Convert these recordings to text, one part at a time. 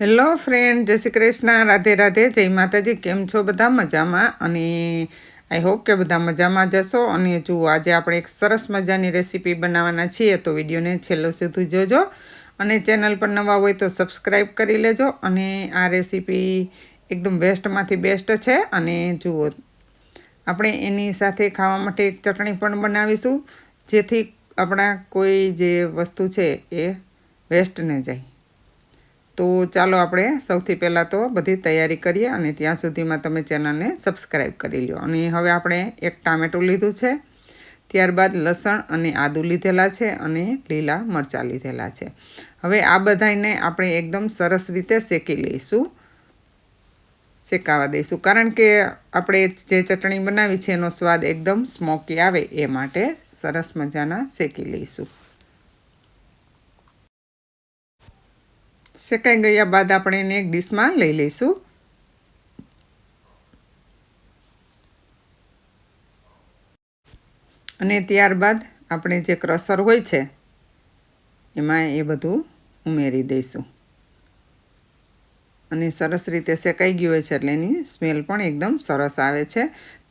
Hello friend, જય શ્રી કૃષ્ણ, રાધે રાધે, જય માતાજી, કેમ છો બધા મજામાં? અને આઈ હોપ કે બધા મજામાં જશો અને જુઓ આજે આપણે એક સરસ મજાની રેસીપી બનાવવાના છીએ, તો વિડીયોને છેલ્લો સુધી જોજો. અને ચેનલ પર નવા હોય તો સબસ્ક્રાઈબ કરી લેજો. અને આ રેસીપી એકદમ બેસ્ટમાંથી બેસ્ટ છે. અને જુઓ, આપણે એની સાથે ખાવા માટે એક ચટણી પણ બનાવીશું, જેથી આપણા કોઈ જે વસ્તુ છે એ વેસ્ટ ન જાય. તો ચાલો આપણે સૌથી પહેલાં તો બધી તૈયારી કરીએ અને ત્યાં સુધીમાં તમે ચેનલને સબસ્ક્રાઈબ કરી લો અને હવે આપણે એક ટામેટું લીધું છે, ત્યારબાદ લસણ અને આદું લીધેલા છે અને લીલા મરચાં લીધેલા છે. હવે આ બધાને આપણે એકદમ સરસ રીતે શેકી લઈશું, શેકાવા દઈશું. કારણ કે આપણે જે ચટણી બનાવી છે એનો સ્વાદ એકદમ સ્મોકી આવે એ માટે સરસ મજાના શેકી લઈશું. શેકાઈ ગયા બાદ આપણે એને એક ડીશમાં લઈ લઈશું. અને ત્યારબાદ આપણે જે ક્રશર હોય છે, એમાં એ બધું ઉમેરી દઈશું. અને સરસ રીતે શેકાઈ ગયું હોય છે એટલે એની સ્મેલ પણ એકદમ સરસ આવે છે.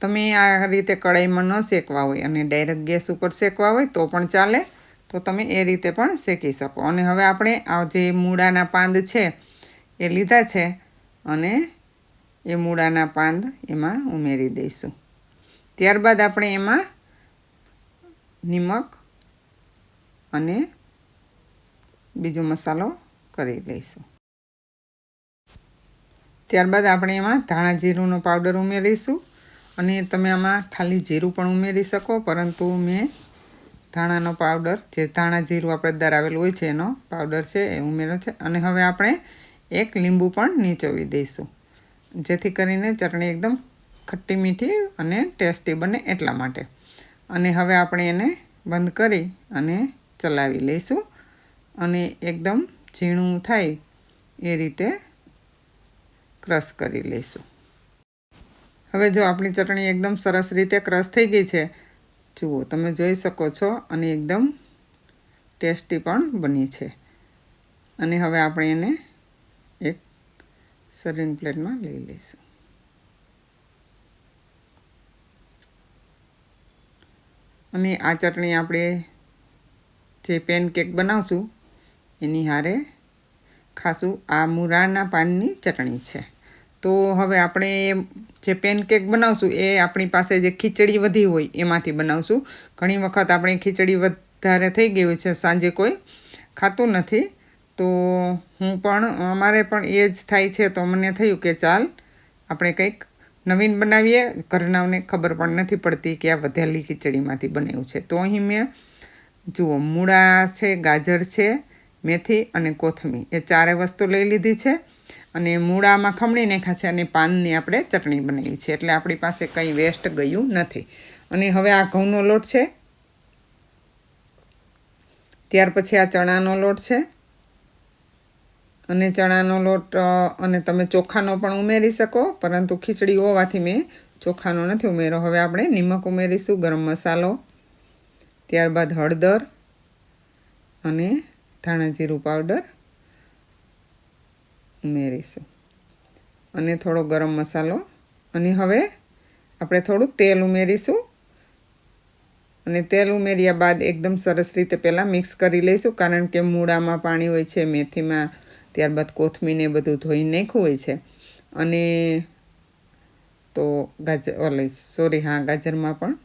તમે આ રીતે કઢાઈમાં ન શેકવા હોય અને ડાયરેક્ટ ગેસ ઉપર શેકવા હોય તો પણ ચાલે. તો તમે એ રીતે પણ શેકી શકો. અને હવે આપણે આ જે મૂળાના પાંદ છે, એ લીધા છે અને એ મૂળાના પાંદ એમાં ઉમેરી દઈશું. ત્યારબાદ આપણે એમાં નિમક અને બીજો મસાલો કરી લઈશું. ત્યારબાદ આપણે એમાં ધાણા જીરુંનો પાવડર ઉમેરીશું. અને તમે આમાં ખાલી જીરું પણ ઉમેરી શકો, પરંતુ મેં ધાણાનો પાવડર, જે ધાણા જીરું આપણે દરાવેલું હોય છે એનો પાવડર છે, એ ઉમેર્યો છે. અને હવે આપણે એક લીંબુ પણ નીચોવી દઈશું. જેથી કરીને ચટણી એકદમ ખટ્ટી મીઠી અને ટેસ્ટી બને એટલા માટે. અને હવે આપણે એને બંધ કરી અને ચલાવી લઈશું. અને એકદમ ઝીણું થાય એ રીતે ક્રશ કરી લઈશું. હવે જો આપણી ચટણી એકદમ સરસ રીતે ક્રશ થઈ ગઈ છે જુઓ, તમે જોઈ શકો છો અને એકદમ ટેસ્ટી પણ બની છે. અને હવે આપણે એને એક સર્વિંગ પ્લેટમાં લઈ લઈશું. અને આ ચટણી આપણે જે પેનકેક બનાવશું, એની હારે ખાસું આ મુરાના પાનની ચટણી છે. તો હવે આપણે જે પેનકેક બનાવશું એ આપણી પાસે જે ખીચડી વધી હોય એમાંથી બનાવશું. ઘણી વખત આપણે ખીચડી વધારે થઈ ગઈ હોય છે, સાંજે કોઈ ખાતું નથી. તો હું પણ, અમારે પણ એ જ થાય છે, તો મને થયું કે ચાલ આપણે કંઈક નવીન બનાવીએ. ઘરનાઓને ખબર પણ નથી પડતી કે આ વધેલી ખીચડીમાંથી બનાવ્યું છે. તો અહીં મેં, જુઓ, મૂળા છે, ગાજર છે, મેથી અને કોથમીર. એ ચારે વસ્તુ લઈ લીધી છે. અને મૂળામાં ખમણી નાખ્યા અને પાનની આપણે ચટણી બનાવી છે. એટલે આપણી પાસે કંઈ વેસ્ટ ગયું નથી. અને હવે આ ઘઉંનો લોટ છે. ત્યાર પછી આ ચણાનો લોટ છે. અને ચણાનો લોટ અને તમે ચોખાનો પણ ઉમેરી શકો, પરંતુ ખીચડી હોવાથી મેં ચોખાનો નથી ઉમેર્યો. હવે આપણે નિમક ઉમેરીશું, ગરમ મસાલો, ત્યારબાદ હળદર અને ધાણા જીરું પાવડર ઉમેરીશું. અને થોડો ગરમ મસાલો. અને હવે આપણે થોડું તેલ ઉમેરીશું. અને તેલ ઉમેર્યા બાદ એકદમ સરસ રીતે પહેલાં મિક્સ કરી લઈશું, કારણ કે મૂળામાં પાણી હોય છે, મેથીમાં, ત્યારબાદ કોથમીને બધું ધોઈ નાખ્યું હોય છે. અને તો ગાજર, ઓલે, સોરી, હા, ગાજરમાં પણ.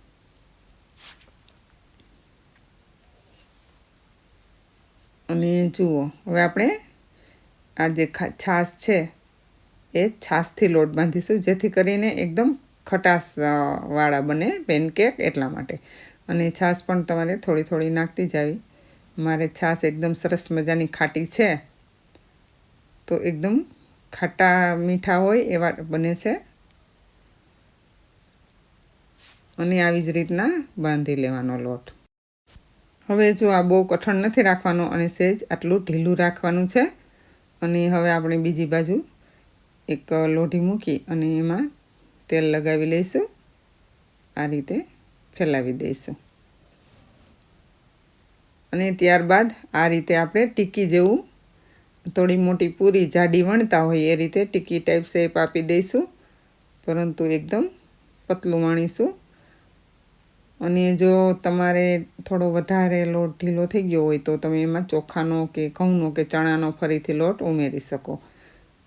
અને જુઓ, હવે આપણે આ જે છાશ છે, એ છાશથી લોટ બાંધીશું, જેથી કરીને એકદમ ખટાશ વાળા બને પેનકેક એટલા માટે. અને છાશ પણ તમારે થોડી થોડી નાખતી જાવી મારે છાશ એકદમ સરસ મજાની ખાટી છે. તો એકદમ ખાટા મીઠા હોય એવા બને છે. અને આવી જ રીતના બાંધી લેવાનો લોટ. હવે જો આ બહુ કઠણ નથી રાખવાનો અને સહેજ આટલું ઢીલું રાખવાનું છે અને હવે આપણે બીજી બાજુ એક લોઢી મૂકી અને એમાં તેલ લગાવી લઈશું. આ રીતે ફેલાવી દઈશું. અને ત્યારબાદ આ રીતે આપણે ટીકી જેવું થોડી મોટી પૂરી જાડી વણતા હોય એ રીતે ટીકી ટાઈપ શેપ આપી દઈશું. પરંતુ એકદમ પતલું વણીશું અને જો તમારે થોડો વધારે લોટ ઢીલો થઈ ગયો હોય તો તમે એમાં ચોખાનો કે ઘઉંનો કે ચણાનો ફરીથી લોટ ઉમેરી શકો.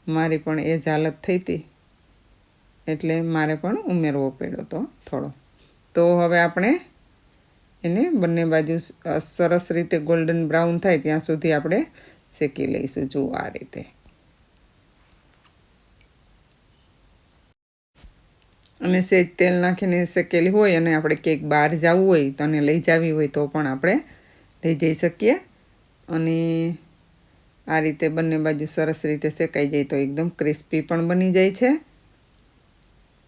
મારી પણ એ જ હાલત થઈ હતી. એટલે મારે પણ ઉમેરવો પડ્યો હતો થોડો. તો હવે આપણે એને બંને બાજુ સરસ રીતે ગોલ્ડન બ્રાઉન થાય ત્યાં સુધી આપણે શેકી લઈશું જુઓ આ રીતે. અને સેજ તેલ નાખીને શેકેલી હોય અને આપણે કેક બહાર જવું હોય તો અને લઈ જવી હોય તો પણ આપણે લઈ જઈ શકીએ. અને આ રીતે બંને બાજુ સરસ રીતે શેકાઈ જાય તો એકદમ ક્રિસ્પી પણ બની જાય છે.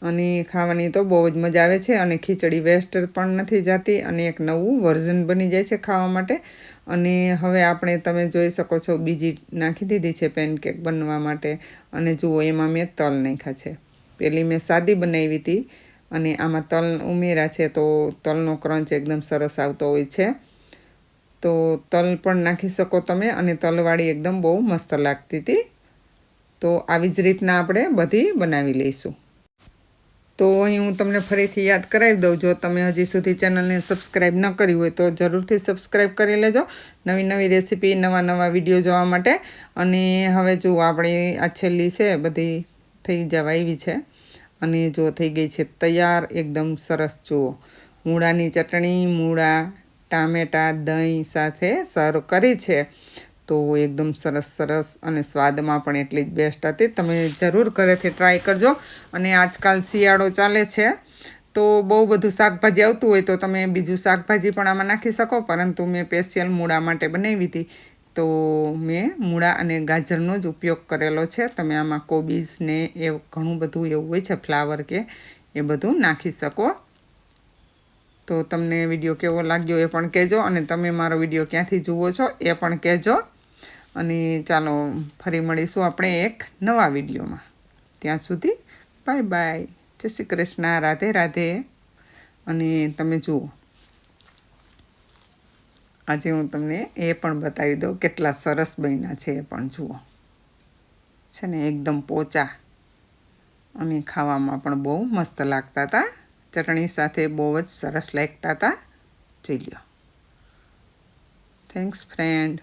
અને ખાવાની તો બહુ જ મજા આવે છે અને ખીચડી વેસ્ટ પણ નથી જતી અને એક નવું વર્ઝન બની જાય છે ખાવા માટે. અને હવે આપણે તમે જોઈ શકો છો બીજી નાખી દીધી છે પેનકેક બનવા માટે અને જુઓ એમાં મેં તલ નાખ્યા છે. પેલી મેં સાદી બનાવી હતી અને આમાં તલ ઉમેરા છે તો તલનો ક્રંચ એકદમ સરસ આવતો હોય છે. તો તલ પણ નાખી શકો તમે અને તલવાળી એકદમ બહુ મસ્ત લાગતી હતી. તો આવી જ રીતના આપણે બધી બનાવી લઈશું. તો અહીં હું તમને ફરીથી યાદ કરાવી દઉં, જો તમે હજી સુધી ચેનલને સબસ્ક્રાઈબ ન કરી હોય તો જરૂરથી સબસ્ક્રાઈબ કરી લેજો. નવી નવી રેસીપી નવા નવા વીડિયો જોવા માટે. અને હવે જુઓ આપણી આ છેલ્લી છે બધી થઈ જવા આવી છે. અને જો થઈ ગઈ છે તૈયાર, એકદમ સરસ, જુઓ. મૂળાની ચટણી, મૂળા, ટામેટાં, દહીં સાથે સર્વ કરી છે. તો એકદમ સરસ સરસ અને સ્વાદમાં પણ એટલી જ બેસ્ટ હતી. તમે જરૂર ઘરેથી ટ્રાય કરજો. અને આજકાલ શિયાળો ચાલે છે. તો બહુ બધું શાકભાજી આવતું હોય તો તમે બીજું શાકભાજી પણ આમાં નાખી શકો. પરંતુ મેં સ્પેશિયલ મૂળા માટે બનાવી હતી. તો મેં મૂળા અને ગાજરનો જ ઉપયોગ કરેલો છે. તમે આમાં કોબીઝ ને એ ઘણું બધું એવું હોય છે, ફ્લાવર કે, એ બધું નાખી શકો. તો તમને વીડિયો કેવો લાગ્યો એ પણ કહેજો અને તમે મારો વીડિયો ક્યાંથી જુઓ છો એ પણ કહેજો. અને ચાલો, ફરી મળીશું આપણે એક નવા વિડીયોમાં. ત્યાં સુધી બાય બાય. જય શ્રી કૃષ્ણ. રાધે રાધે. અને તમે જુઓ. આજે હું તમને એ પણ બતાવી દઉં કેટલા સરસ બન્યા છે એ પણ જુઓ. છે ને, એકદમ પોચા. અને ખાવામાં પણ બહુ મસ્ત લાગતા હતા. ચટણી સાથે બહુ જ સરસ લાગતા હતા. જોઈ લો થેન્ક્સ ફ્રેન્ડ